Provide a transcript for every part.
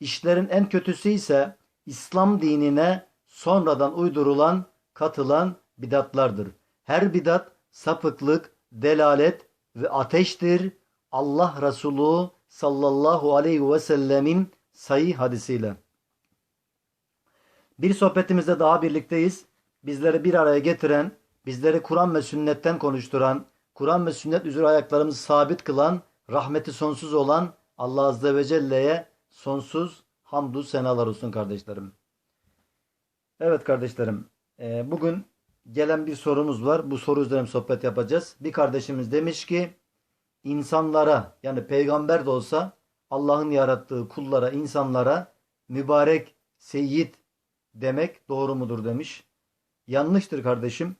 İşlerin en kötüsü ise İslam dinine sonradan uydurulan, katılan bidatlardır. Her bidat sapıklık, delalet ve ateştir. Allah Resulü sallallahu aleyhi ve sellemin sayı hadisiyle. Bir sohbetimizde daha birlikteyiz. Bizleri bir araya getiren, bizleri Kur'an ve sünnetten konuşturan, Kur'an ve sünnet üzere ayaklarımızı sabit kılan, rahmeti sonsuz olan Allah Azze ve Celle'ye sonsuz hamdü senalar olsun kardeşlerim. Evet kardeşlerim, e, bugün gelen bir sorumuz var. Bu soru üzerine sohbet yapacağız. Bir kardeşimiz demiş ki, insanlara yani peygamber de olsa Allah'ın yarattığı kullara, insanlara mübarek, seyyid demek doğru mudur demiş. Yanlıştır kardeşim.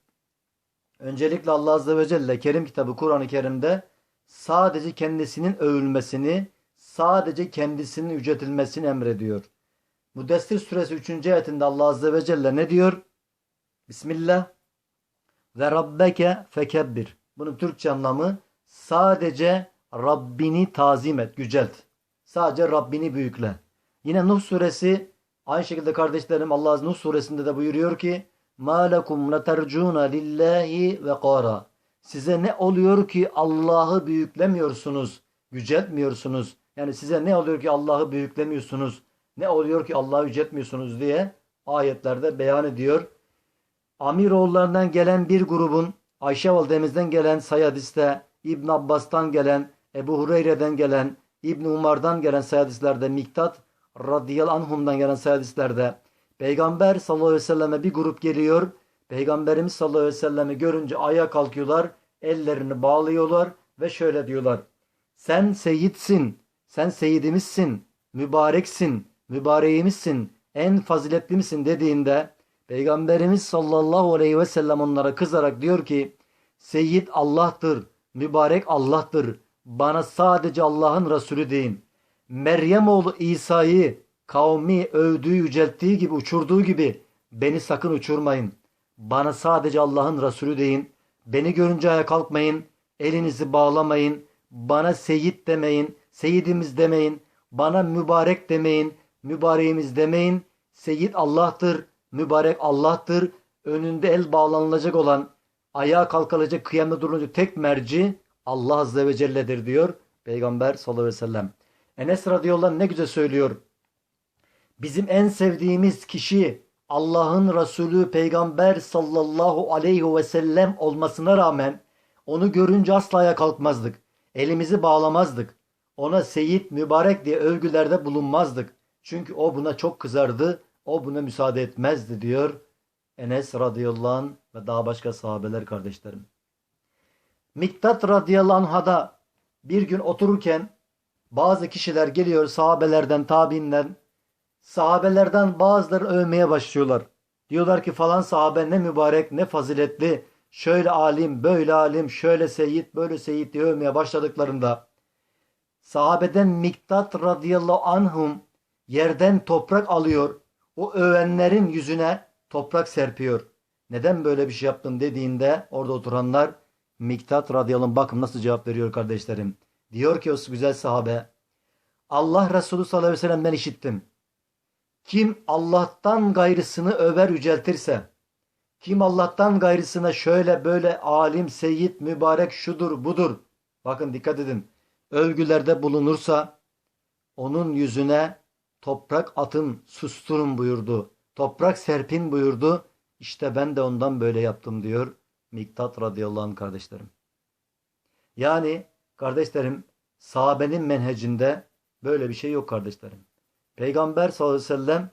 Öncelikle Allah Azze ve Celle Kerim kitabı Kur'an-ı Kerim'de sadece kendisinin övülmesini, sadece kendisinin yüceltilmesini emrediyor. Müddessir suresi 3. ayetinde Allah Azze ve Celle ne diyor? Bismillah ve rabbeke fekebbir. Bunun Türkçe anlamı sadece Rabbini tazim et, yücelt. Sadece Rabbini büyükle. Yine Nuh suresi aynı şekilde kardeşlerim Allah Azze Nuh suresinde de buyuruyor ki مَا لَكُمْ لَتَرْجُونَ لِلّٰهِ وَقَارًا Size ne oluyor ki Allah'ı büyüklemiyorsunuz, yüceltmiyorsunuz? Yani size ne oluyor ki Allah'ı büyüklemiyorsunuz? Ne oluyor ki Allah'ı yüceltmiyorsunuz diye ayetlerde beyan ediyor. Amiroğullarından gelen bir grubun Ayşe validemizden gelen sayadiste, İbn Abbas'tan gelen, Ebu Hureyre'den gelen, İbn Umar'dan gelen sayadislerde, Miktat radıyallahu anhum'dan gelen sayadislerde Peygamber sallallahu aleyhi ve selleme bir grup geliyor. Peygamberimiz sallallahu aleyhi ve sellemi görünce ayağa kalkıyorlar, ellerini bağlıyorlar ve şöyle diyorlar. Sen seyitsin, sen seyidimizsin, mübareksin, mübareğimizsin, en faziletli misin dediğinde Peygamberimiz sallallahu aleyhi ve sellem onlara kızarak diyor ki Seyyid Allah'tır, mübarek Allah'tır. Bana sadece Allah'ın Resulü deyin. Meryem oğlu İsa'yı kavmi övdüğü, yücelttiği gibi, uçurduğu gibi beni sakın uçurmayın. Bana sadece Allah'ın Resulü deyin. Beni görünce ayağa kalkmayın. Elinizi bağlamayın. Bana seyit demeyin. Seyidimiz demeyin. Bana mübarek demeyin. Mübareğimiz demeyin. Seyit Allah'tır. Mübarek Allah'tır. Önünde el bağlanılacak olan, ayağa kalkılacak, kıyamda durulacak tek merci Allah Azze ve Celle'dir diyor Peygamber sallallahu aleyhi ve sellem. Enes radıyallahu anh ne güzel söylüyor. Bizim en sevdiğimiz kişi Allah'ın Resulü Peygamber sallallahu aleyhi ve sellem olmasına rağmen onu görünce asla ayağa kalkmazdık. Elimizi bağlamazdık. Ona seyit mübarek diye övgülerde bulunmazdık. Çünkü o buna çok kızardı. O buna müsaade etmezdi diyor Enes radıyallahu anh ve daha başka sahabeler kardeşlerim. Miktat radıyallahu anh'a da bir gün otururken bazı kişiler geliyor sahabelerden, tabiinden. Sahabelerden bazıları övmeye başlıyorlar. Diyorlar ki falan sahabe ne mübarek, ne faziletli, şöyle alim, böyle alim, şöyle seyit, böyle seyit diye övmeye başladıklarında sahabeden Miktat radıyallahu anhum yerden toprak alıyor. O övenlerin yüzüne toprak serpiyor. Neden böyle bir şey yaptın dediğinde orada oturanlar Miktat radıyallahu anh bakın nasıl cevap veriyor kardeşlerim. Diyor ki o güzel sahabe Allah Resulü sallallahu aleyhi ve sellem ben işittim. Kim Allah'tan gayrısını över yüceltirse, kim Allah'tan gayrısına şöyle böyle alim, seyit, mübarek şudur budur. Bakın dikkat edin. Övgülerde bulunursa onun yüzüne toprak atın susturun buyurdu. Toprak serpin buyurdu. İşte ben de ondan böyle yaptım diyor Miktat radıyallahu anh kardeşlerim. Yani kardeşlerim sahabenin menhecinde böyle bir şey yok kardeşlerim. Peygamber sallallahu aleyhi ve sellem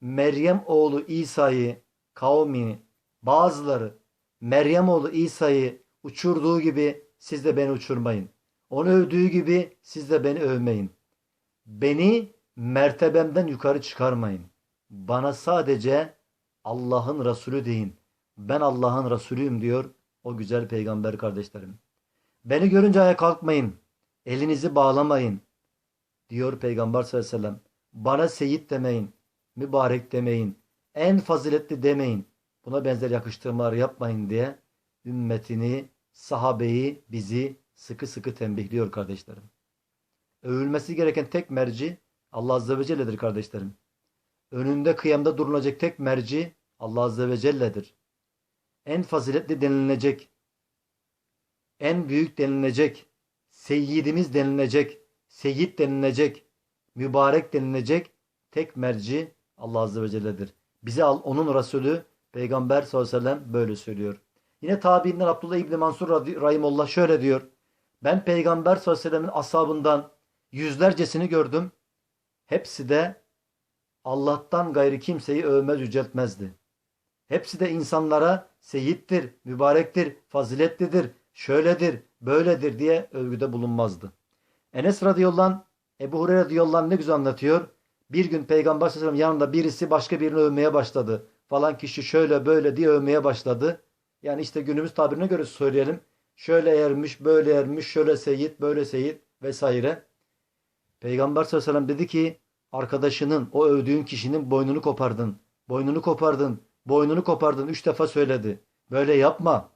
Meryem oğlu İsa'yı kavmini bazıları Meryem oğlu İsa'yı uçurduğu gibi siz de beni uçurmayın. Onu övdüğü gibi siz de beni övmeyin. Beni mertebemden yukarı çıkarmayın. Bana sadece Allah'ın Resulü deyin. Ben Allah'ın Resulüyüm diyor o güzel peygamber kardeşlerim. Beni görünce ayağa kalkmayın. Elinizi bağlamayın. Diyor Peygamber sallallahu aleyhi ve sellem. Bana seyit demeyin. Mübarek demeyin. En faziletli demeyin. Buna benzer yakıştırmalar yapmayın diye ümmetini, sahabeyi, bizi sıkı sıkı tembihliyor kardeşlerim. Övülmesi gereken tek merci Allah Azze ve Celle'dir kardeşlerim. Önünde kıyamda durulacak tek merci Allah Azze ve Celle'dir. En faziletli denilecek, en büyük denilecek, seyyidimiz denilecek, seyyid denilecek, mübarek denilecek tek merci Allah Azze ve Celle'dir. Bize onun Resulü Peygamber sallallahu aleyhi ve sellem böyle söylüyor. Yine tabiinden Abdullah İbni Mansur Rahimullah şöyle diyor. Ben Peygamber sallallahu aleyhi ve ashabından yüzlercesini gördüm. Hepsi de Allah'tan gayrı kimseyi övmez yüceltmezdi. Hepsi de insanlara seyittir, mübarektir, faziletlidir, şöyledir, böyledir diye övgüde bulunmazdı. Enes radıyallahu anh, Ebu Hureyre radıyallahu anh ne güzel anlatıyor. Bir gün Peygamber sallallahu yanında birisi başka birini övmeye başladı. Falan kişi şöyle böyle diye övmeye başladı. Yani işte günümüz tabirine göre söyleyelim. Şöyle ermiş, böyle ermiş, şöyle seyit, böyle seyit vesaire. Peygamber sallallahu aleyhi ve sellem dedi ki arkadaşının, o övdüğün kişinin boynunu kopardın. Boynunu kopardın. Boynunu kopardın. Üç defa söyledi. Böyle yapma.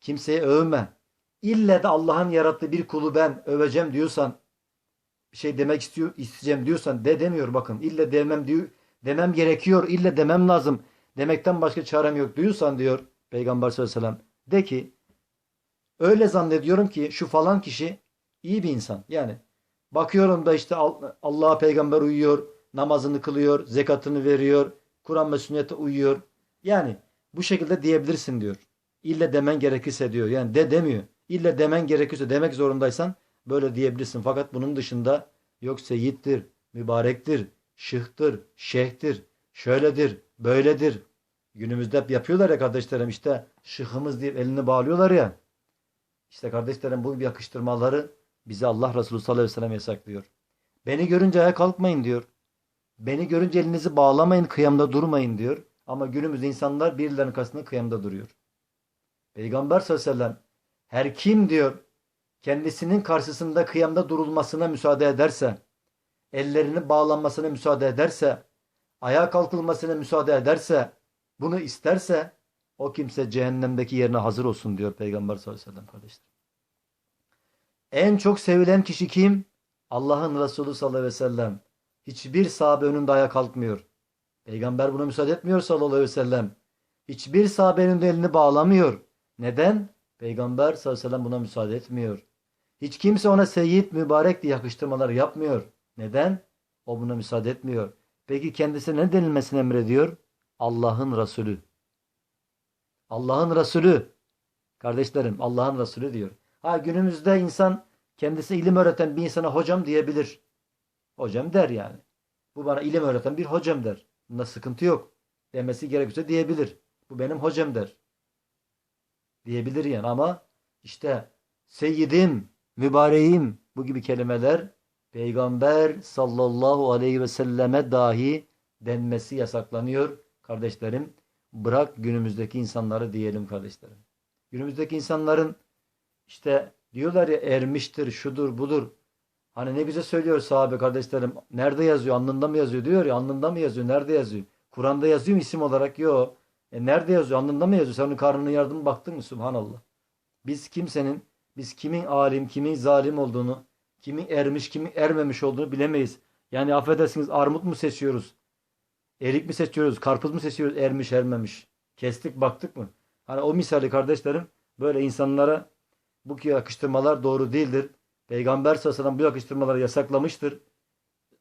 Kimseyi övme. İlle de Allah'ın yarattığı bir kulu ben öveceğim diyorsan bir şey demek istiyor, isteyeceğim diyorsan de demiyor bakın. İlle demem diyor, demem gerekiyor. İlle demem lazım. Demekten başka çarem yok diyorsan diyor Peygamber sallallahu aleyhi ve sellem. De ki öyle zannediyorum ki şu falan kişi iyi bir insan. Yani bakıyorum da işte Al- Allah'a peygamber uyuyor, namazını kılıyor, zekatını veriyor, Kur'an ve sünnete uyuyor. Yani bu şekilde diyebilirsin diyor. İlle demen gerekirse diyor. Yani de demiyor. İlle demen gerekirse demek zorundaysan böyle diyebilirsin. Fakat bunun dışında yok seyittir, mübarektir, şıhtır, şeyhtir, şöyledir, böyledir. Günümüzde hep yapıyorlar ya kardeşlerim işte şıhımız deyip elini bağlıyorlar ya. İşte kardeşlerim bu yakıştırmaları bize Allah Resulü sallallahu aleyhi ve sellem yasaklıyor. Beni görünce ayağa kalkmayın diyor. Beni görünce elinizi bağlamayın, kıyamda durmayın diyor. Ama günümüzde insanlar birilerinin karşısında kıyamda duruyor. Peygamber sallallahu aleyhi ve sellem her kim diyor kendisinin karşısında kıyamda durulmasına müsaade ederse, ellerinin bağlanmasına müsaade ederse, ayağa kalkılmasına müsaade ederse, bunu isterse o kimse cehennemdeki yerine hazır olsun diyor Peygamber sallallahu aleyhi ve sellem kardeşler. En çok sevilen kişi kim? Allah'ın Resulü sallallahu aleyhi ve sellem. Hiçbir sahabe önünde ayağa kalkmıyor. Peygamber buna müsaade etmiyor sallallahu aleyhi ve sellem. Hiçbir sahabe önünde elini bağlamıyor. Neden? Peygamber sallallahu aleyhi ve sellem buna müsaade etmiyor. Hiç kimse ona seyyid, mübarek diye yakıştırmalar yapmıyor. Neden? O buna müsaade etmiyor. Peki kendisine ne denilmesini emrediyor? Allah'ın Resulü. Allah'ın Resulü. Kardeşlerim Allah'ın Resulü diyor. Ha günümüzde insan kendisi ilim öğreten bir insana hocam diyebilir. Hocam der yani. Bu bana ilim öğreten bir hocam der. Bunda sıkıntı yok. Demesi gerekirse diyebilir. Bu benim hocam der. Diyebilir yani ama işte seyyidim, mübareğim bu gibi kelimeler Peygamber sallallahu aleyhi ve selleme dahi denmesi yasaklanıyor kardeşlerim. Bırak günümüzdeki insanları diyelim kardeşlerim. Günümüzdeki insanların işte diyorlar ya ermiştir, şudur, budur. Hani ne güzel söylüyor sahabe kardeşlerim. Nerede yazıyor? Alnında mı yazıyor? Diyor ya alnında mı yazıyor? Nerede yazıyor? Kur'an'da yazıyor mu isim olarak? Yok. E nerede yazıyor? Alnında mı yazıyor? Sen onun karnına yardım baktın mı? Subhanallah. Biz kimsenin, biz kimin alim, kimin zalim olduğunu, kimin ermiş, kimin ermemiş olduğunu bilemeyiz. Yani affedersiniz armut mu seçiyoruz? Erik mi seçiyoruz? Karpuz mu seçiyoruz? Ermiş, ermemiş. Kestik, baktık mı? Hani o misali kardeşlerim böyle insanlara bu yakıştırmalar doğru değildir. Peygamber sallallahu bu yakıştırmaları yasaklamıştır.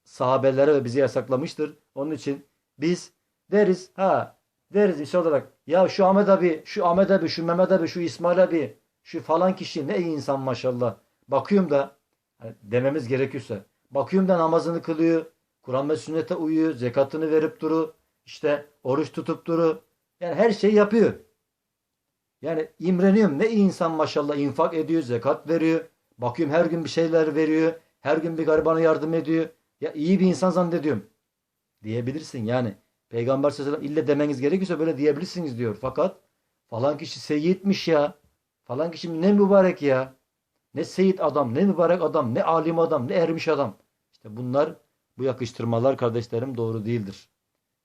Sahabelere ve bize yasaklamıştır. Onun için biz deriz ha deriz iş olarak ya şu Ahmet abi, şu Ahmet abi, şu Mehmet abi, şu İsmail abi, şu falan kişi ne iyi insan maşallah. Bakıyorum da hani dememiz gerekirse bakıyorum da namazını kılıyor, Kur'an ve sünnete uyuyor, zekatını verip duru, işte oruç tutup duru. Yani her şeyi yapıyor. Yani imreniyorum. Ne insan maşallah infak ediyor, zekat veriyor. Bakıyorum her gün bir şeyler veriyor. Her gün bir garibana yardım ediyor. Ya iyi bir insan zannediyorum. Diyebilirsin yani. Peygamber sallallahu aleyhi ve sellem ille demeniz gerekirse böyle diyebilirsiniz diyor. Fakat falan kişi seyyidmiş ya. Falan kişi ne mübarek ya. Ne seyit adam, ne mübarek adam, ne alim adam, ne ermiş adam. İşte bunlar, bu yakıştırmalar kardeşlerim doğru değildir.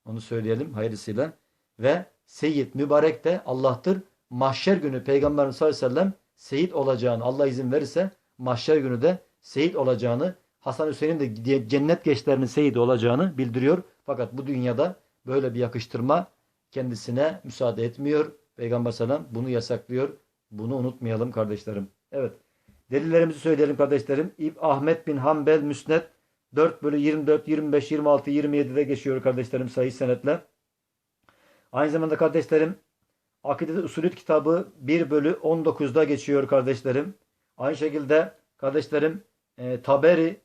Onu söyleyelim hayırlısıyla. Ve seyit, mübarek de Allah'tır. Mahşer günü Peygamberimiz sallallahu aleyhi ve sellem seyit olacağını, Allah izin verirse mahşer günü de seyit olacağını, Hasan Hüseyin'in de cennet gençlerinin seyit olacağını bildiriyor. Fakat bu dünyada böyle bir yakıştırma kendisine müsaade etmiyor. Peygamber sellem bunu yasaklıyor. Bunu unutmayalım kardeşlerim. Evet. Delillerimizi söyleyelim kardeşlerim. İb Ahmet bin Hanbel Müsned 4 bölü 24, 25, 26, 27'de geçiyor kardeşlerim sayı senetle. Aynı zamanda kardeşlerim Akide Usulüt kitabı 1 bölü 19'da geçiyor kardeşlerim. Aynı şekilde kardeşlerim e, Taberi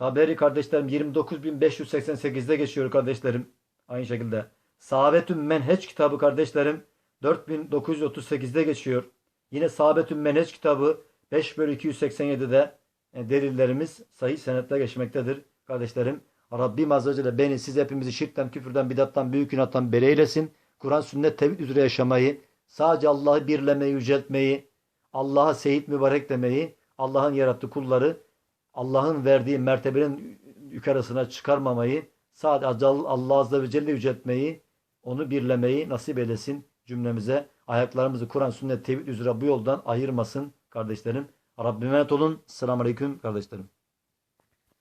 Taberi kardeşlerim 29.588'de geçiyor kardeşlerim. Aynı şekilde Sahabetün Menheç kitabı kardeşlerim 4938'de geçiyor. Yine Sahabetün Menheç kitabı 5 bölü 287'de e, delillerimiz sahih senetle geçmektedir kardeşlerim. Rabbim Azze ve Celle beni siz hepimizi şirkten, küfürden, bidattan, büyük günahtan beri eylesin. Kur'an, sünnet, tevhid üzere yaşamayı, sadece Allah'ı birlemeyi, yüceltmeyi, Allah'a seyit mübarek demeyi, Allah'ın yarattığı kulları, Allah'ın verdiği mertebenin yukarısına çıkarmamayı, sadece Allah Azze ve Celle yüceltmeyi, onu birlemeyi nasip eylesin cümlemize. Ayaklarımızı Kur'an, sünnet, tevhid üzere bu yoldan ayırmasın kardeşlerim. Rabbime emanet olun. Selamun Aleyküm kardeşlerim.